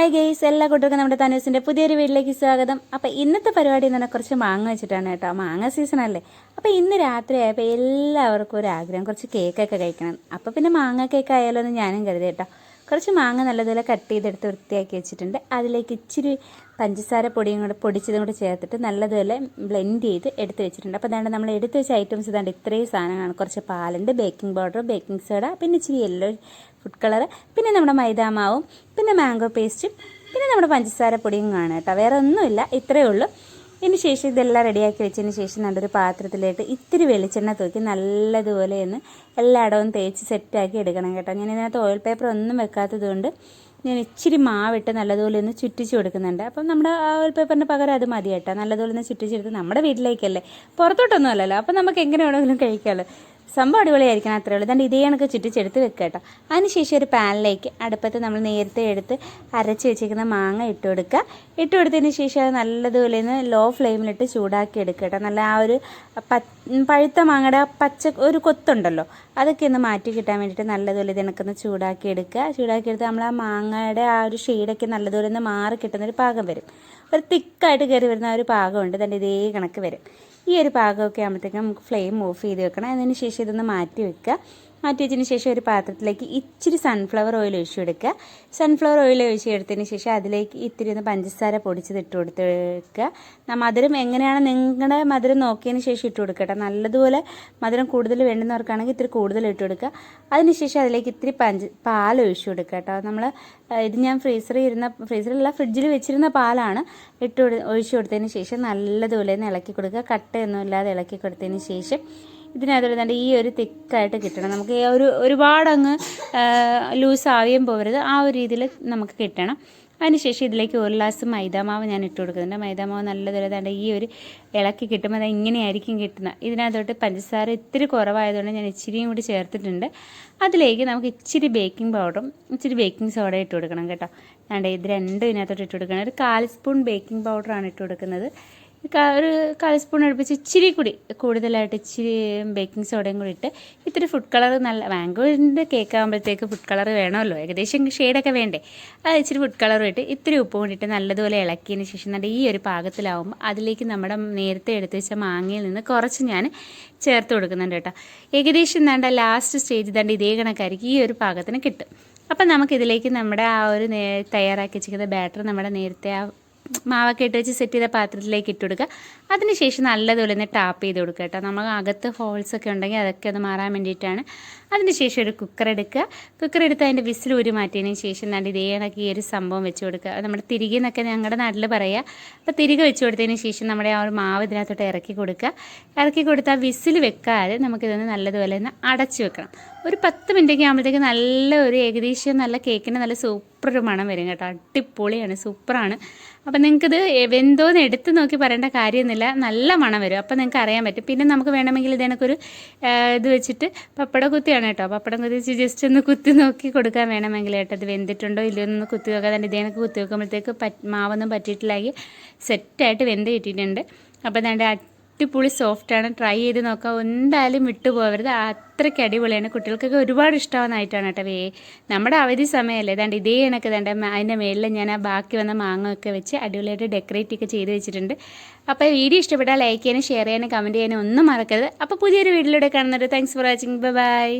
Hi guys എല്ലാ കൂട്ടർക്കും നമ്മുടെ തനൂസിന്റെ പുതിയൊരു വീട്ടിലേക്ക് സ്വാഗതം. അപ്പോൾ ഇന്നത്തെ പരിപാടി എന്ന് പറഞ്ഞാൽ കുറച്ച് മാങ്ങ വെച്ചിട്ടാണ് കേട്ടോ. മാങ്ങ സീസൺ അല്ലേ? അപ്പോൾ ഇന്ന് രാത്രി ആയപ്പോൾ എല്ലാവർക്കും ഒരു ആഗ്രഹം കുറച്ച് കേക്കൊക്കെ കഴിക്കണം. അപ്പോൾ പിന്നെ മാങ്ങ കേക്ക് ആയാലോ എന്ന് ഞാനും കരുതി കേട്ടോ. കുറച്ച് മാങ്ങ നല്ലതുപോലെ കട്ട് ചെയ്തെടുത്ത് വൃത്തിയാക്കി വെച്ചിട്ടുണ്ട്. അതിലേക്ക് ഇച്ചിരി പഞ്ചസാര പൊടിയും കൂടെ പൊടിച്ചതും കൂടെ ചേർത്തിട്ട് നല്ലതുപോലെ ബ്ലെൻഡ് ചെയ്ത് എടുത്ത് വെച്ചിട്ടുണ്ട്. അപ്പോൾ അതാണ്ട് നമ്മൾ എടുത്ത് വെച്ച ഐറ്റംസ് ഇതാണ്ട് ഇത്രയും സാധനങ്ങളാണ്. കുറച്ച് പാലുണ്ട് ബേക്കിംഗ് പൗഡർ ബേക്കിംഗ് സോഡ പിന്നെ ഇച്ചിരി യെല്ലോ ഫുഡ് കളർ പിന്നെ നമ്മുടെ മൈദാമാവും പിന്നെ മാംഗോ പേസ്റ്റും പിന്നെ നമ്മുടെ പഞ്ചസാര പൊടിയും കാണാം കേട്ടോ. വേറെ ഒന്നുമില്ല ഇത്രയേ ഉള്ളൂ. ഇതിന് ശേഷം ഇതെല്ലാം റെഡിയാക്കി വെച്ചതിന് ശേഷം നല്ലൊരു പാത്രത്തിലിട്ട് ഇത്തിരി വെളിച്ചെണ്ണ തൂക്കി നല്ലതുപോലെ ഒന്ന് എല്ലായിടവും തേച്ച് സെറ്റാക്കി എടുക്കണം കേട്ടോ. ഞാൻ ഇതിനകത്ത് ഓയിൽ പേപ്പർ ഒന്നും വെക്കാത്തത് കൊണ്ട് ഞാൻ ഇച്ചിരി മാവിട്ട് നല്ലതുപോലെ ഒന്ന് ചുറ്റിച്ച് കൊടുക്കുന്നുണ്ട്. അപ്പം നമ്മുടെ ആ ഓയിൽ പേപ്പറിന് പകരം അത് മതി കേട്ടോ. നല്ലതുപോലെ ഒന്ന് ചുറ്റിച്ചെടുത്ത് നമ്മുടെ വീട്ടിലേക്കല്ലേ. പുറത്തോട്ടൊന്നും അല്ലല്ലോ. അപ്പം നമുക്ക് എങ്ങനെ വേണമെങ്കിലും കഴിക്കാമല്ലോ സംഭവം അടിപൊളിയായിരിക്കണം അത്രേ ഉള്ളൂ. ഇതേ കണക്ക് ചുറ്റിച്ചെടുത്ത് വെക്കുക കേട്ടോ. അതിനുശേഷം ഒരു പാനിലേക്ക് അടുപ്പത്ത് നമ്മൾ നേരത്തെ എടുത്ത് അരച്ച് വെച്ചിരിക്കുന്ന മാങ്ങ ഇട്ട് കൊടുക്കുക. ഇട്ട് കൊടുത്തതിന് ശേഷം അത് നല്ലതുപോലെ ഒന്ന് ലോ ഫ്ലെയിമിലിട്ട് ചൂടാക്കി എടുക്കുക കേട്ടോ. നല്ല ആ ഒരു പഴുത്ത മാങ്ങയുടെ പച്ച ഒരു കൊത്തുണ്ടല്ലോ അതൊക്കെ ഒന്ന് മാറ്റി കിട്ടാൻ വേണ്ടിയിട്ട് നല്ലതുപോലെ ഇതിനൊക്കെ ചൂടാക്കി എടുക്കുക. ചൂടാക്കി എടുത്ത് നമ്മൾ ആ മാങ്ങയുടെ ആ ഒരു ഷെയ്ഡൊക്കെ നല്ലതുപോലെ ഒന്ന് മാറി കിട്ടുന്നൊരു പാകം വരും. ഒരു തിക്കായിട്ട് കയറി വരുന്ന ഒരു പാകമുണ്ട്. തന്നെ ഇതേ കണക്ക് വരും. ഈ ഒരു പാകമൊക്കെ ആകുമ്പോഴത്തേക്കും നമുക്ക് ഫ്ലെയിം ഓഫ് ചെയ്ത് വെക്കണം. അതിന് ശേഷം ഇതൊന്ന് മാറ്റി വെക്കുക. മാറ്റി വെച്ചതിന് ശേഷം ഒരു പാത്രത്തിലേക്ക് ഇച്ചിരി സൺഫ്ലവർ ഓയിൽ ഒഴിച്ചു കൊടുക്കുക. സൺഫ്ലവർ ഓയിൽ ഒഴിച്ചു എടുത്തതിന് ശേഷം അതിലേക്ക് ഇത്തിരി ഒന്ന് പഞ്ചസാര പൊടിച്ചത് ഇട്ട് കൊടുത്ത് വെക്കുക മധുരം എങ്ങനെയാണ് നിങ്ങളുടെ മധുരം നോക്കിയതിന് ശേഷം ഇട്ട് കൊടുക്കട്ടെ നല്ലതുപോലെ മധുരം കൂടുതൽ വേണ്ടുന്നവർക്കാണെങ്കിൽ ഇത്തിരി കൂടുതൽ ഇട്ട് കൊടുക്കുക. അതിനുശേഷം അതിലേക്ക് ഇത്തിരി പഞ്ച പാൽ ഒഴിച്ചു കൊടുക്കുക കേട്ടോ. നമ്മൾ ഇത് ഞാൻ ഫ്രീസറിൽ ഇരുന്ന ഫ്രീസറിലല്ല ഫ്രിഡ്ജിൽ വെച്ചിരുന്ന പാലാണ് ഇട്ട് ഒഴിച്ചു കൊടുത്തതിന് ശേഷം നല്ലതുപോലെ ഒന്ന് ഇളക്കി കൊടുക്കുക. കട്ടയൊന്നും ഇല്ലാതെ ഇളക്കി കൊടുത്തതിന് ശേഷം ഇതിനകത്ത് തന്നെ ഈ ഒരു തിക്കായിട്ട് കിട്ടണം. നമുക്ക് ഒരു ഒരുപാടങ്ങ് ലൂസ് ആവുകയും പോകരുത്. ആ ഒരു രീതിയിൽ നമുക്ക് കിട്ടണം. അതിനുശേഷം ഇതിലേക്ക് ഒരു ഗ്ലാസ് മൈദാമാവ് ഞാൻ ഇട്ട് കൊടുക്കുന്നുണ്ട്. മൈദാമാവ് നല്ലതുപോലെ തന്നെ ഈ ഒരു ഇളക്കി കിട്ടുമ്പോൾ അത് ഇങ്ങനെയായിരിക്കും കിട്ടുന്നത്. ഇതിനകത്തോട്ട് പഞ്ചസാര ഇത്തിരി കുറവായതുകൊണ്ട് ഞാൻ ഇച്ചിരിയും കൂടി ചേർത്തിട്ടുണ്ട്. അതിലേക്ക് നമുക്ക് ഇച്ചിരി ബേക്കിംഗ് പൗഡറും ഇച്ചിരി ബേക്കിംഗ് സോഡ ഇട്ട് കൊടുക്കണം കേട്ടോ. വേണ്ട ഇത് രണ്ടും ഇതിനകത്തോട്ട് ഇട്ട് കൊടുക്കണം. ഒരു കാൽ സ്പൂൺ ബേക്കിംഗ് പൗഡറാണ് ഇട്ട് കൊടുക്കുന്നത്. ഒരു കാൽ സ്പൂൺ അടുപ്പിച്ച് ഇച്ചിരി കൂടി കൂടുതലായിട്ട് ഇച്ചിരി ബേക്കിംഗ് സോഡയും കൂടി ഇട്ട് ഇത്തിരി ഫുഡ് കളർ നല്ല മാംഗോന്റെ കേക്ക് ആകുമ്പോഴത്തേക്ക് ഫുഡ് കളർ വേണമല്ലോ. ഏകദേശം ഷെയ്ഡൊക്കെ വേണ്ടേ. അത് ഇച്ചിരി ഫുഡ് കളർ ഇട്ട് ഇത്തിരി ഉപ്പ് കൊണ്ടിട്ട് നല്ലതുപോലെ ഇളക്കിയതിന് ശേഷം നല്ല ഈ ഒരു പാകത്തിലാവുമ്പോൾ അതിലേക്ക് നമ്മുടെ നേരത്തെ എടുത്ത് വെച്ച മാങ്ങയിൽ നിന്ന് കുറച്ച് ഞാൻ ചേർത്ത് കൊടുക്കുന്നുണ്ട് കേട്ടോ. ഏകദേശം എന്താണ്ട് ലാസ്റ്റ് സ്റ്റേജ് തണ്ട് ഇതേ കണക്കായിരിക്കും ഈ ഒരു പാകത്തിന് കിട്ടും. അപ്പം നമുക്കിതിലേക്ക് നമ്മുടെ ആ ഒരു തയ്യാറാക്കി വെച്ചിരിക്കുന്ന ബാറ്റർ നമ്മുടെ നേരത്തെ ആ മാവൊക്കെ ഇട്ട് വെച്ച് സെറ്റ് ചെയ്ത പാത്രത്തിലേക്ക് ഇട്ട് കൊടുക്കുക. അതിനുശേഷം നല്ലതുപോലെ ഒന്ന് ടാപ്പ് ചെയ്ത് കൊടുക്കുക കേട്ടോ. നമ്മൾ അകത്ത് ഹോൾസ് ഒക്കെ ഉണ്ടെങ്കിൽ അതൊക്കെ അത് മാറാൻ വേണ്ടിയിട്ടാണ്. അതിനുശേഷം ഒരു കുക്കർ എടുക്കുക. കുക്കർ എടുത്ത് അതിന്റെ വിസിൽ ഊരി മാറ്റിയതിന് ശേഷം നല്ല ഇതേ ഈ ഒരു സംഭവം വെച്ച് കൊടുക്കുക. നമ്മുടെ തിരികെ എന്നൊക്കെ ഞങ്ങളുടെ നാട്ടിൽ പറയുക അപ്പോൾ തിരികെ വെച്ച് കൊടുത്തതിന് ശേഷം നമ്മുടെ ആ ഒരു മാവ് ഇതിനകത്തോട്ട് ഇറക്കി കൊടുക്കുക. ഇറക്കി കൊടുത്താൽ വിസിൽ വെക്കാതെ നമുക്കിതൊന്ന് നല്ലതുപോലെ ഒന്ന് അടച്ച് വെക്കണം. ഒരു പത്ത് മിനിറ്റൊക്കെ ആകുമ്പോഴത്തേക്ക് നല്ല ഒരു ഏകദേശം നല്ല കേക്കിന് നല്ല സൂപ്പർ ഒരു മണം വരും കേട്ടോ. അടിപൊളിയാണ് സൂപ്പറാണ് അപ്പം നിങ്ങൾക്കിത് വെന്തോന്ന് എടുത്ത് നോക്കി പറയേണ്ട കാര്യമൊന്നുമില്ല. നല്ല മണം വരും. അപ്പം നിങ്ങൾക്ക് അറിയാൻ പറ്റും. പിന്നെ നമുക്ക് വേണമെങ്കിൽ ഇത് ഇത് വെച്ചിട്ട് പപ്പട കുത്തിയാണ് കേട്ടോ. പപ്പടം കുത്തി വെച്ച് ജസ്റ്റ് ഒന്ന് കുത്തി നോക്കി കൊടുക്കാൻ വേണമെങ്കിൽ കേട്ടോ. ഇത് വെന്തിട്ടുണ്ടോ ഇല്ലയോ എന്ന് കുത്തി നോക്കാൻ തന്നെ ഇതേ കണക്ക് കുത്തി വെക്കുമ്പോഴത്തേക്ക് മാവൊന്നും പറ്റിയിട്ടില്ലെങ്കിൽ സെറ്റായിട്ട് വെന്ത് കിട്ടിയിട്ടുണ്ട്. അപ്പോൾ അതാണ്ട് അടിപൊളി സോഫ്റ്റാണ് ട്രൈ ചെയ്ത് നോക്കാം. എന്തായാലും വിട്ടുപോകരുത് അത്രയ്ക്ക് അടിപൊളിയാണ്. കുട്ടികൾക്കൊക്കെ ഒരുപാട് ഇഷ്ടമാവുന്നതായിട്ടാണ് കേട്ടോ വേ. നമ്മുടെ അവധി സമയമല്ലേ? ഏതാണ്ട് ഇതേ കണക്ക് തേണ്ട അതിന്റെ മേളിൽ ഞാൻ ആ ബാക്കി വന്ന മാങ്ങ ഒക്കെ വെച്ച് അടിപൊളിയായിട്ട് ഡെക്കറേറ്റ് ഒക്കെ ചെയ്ത് വെച്ചിട്ടുണ്ട്. അപ്പോൾ വീഡിയോ ഇഷ്ടപ്പെട്ടാൽ ലൈക്ക് ചെയ്യാനും ഷെയർ ചെയ്യാനും കമന്റ് ചെയ്യാനും ഒന്നും മറക്കരുത്. അപ്പോൾ പുതിയൊരു വീഡിയോയിലൂടെ കാണുന്നുണ്ട് താങ്ക്സ് ഫോർ വാച്ചിങ് ബൈ